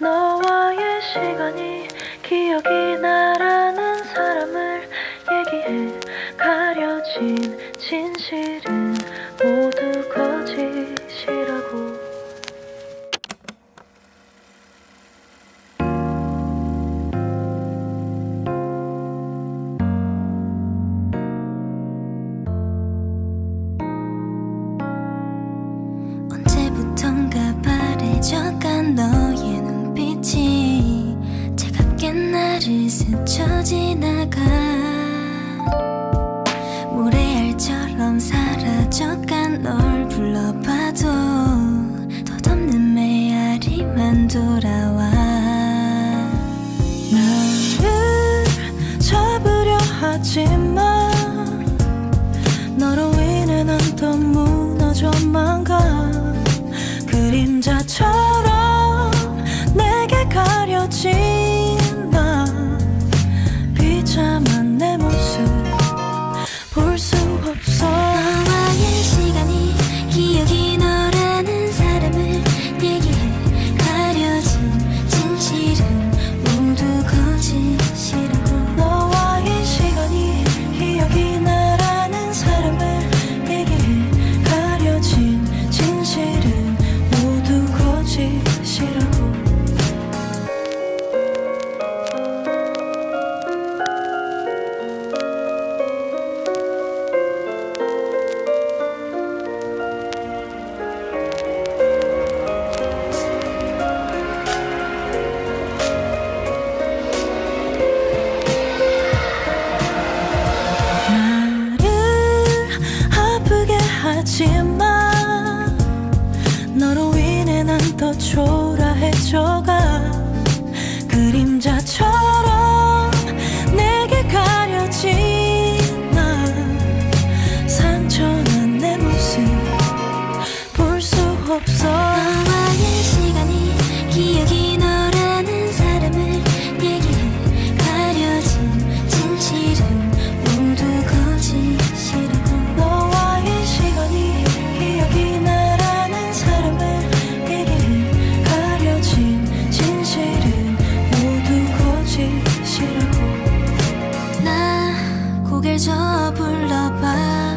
너와의 시간이 기억이 나라는 사람을 얘기해. 가려진 진실은 모두 거짓이라고. 언제부턴가 바래져간 너 나를 스쳐 지나가 모래알처럼 사라져간 널 불러봐도 덧없는 메아리만 돌아와 나를 잡으려 하지만 초라해져가 그림자처럼 내게 가려진 나 상처난 내 모습 볼 수 없어 고개 저 불러봐.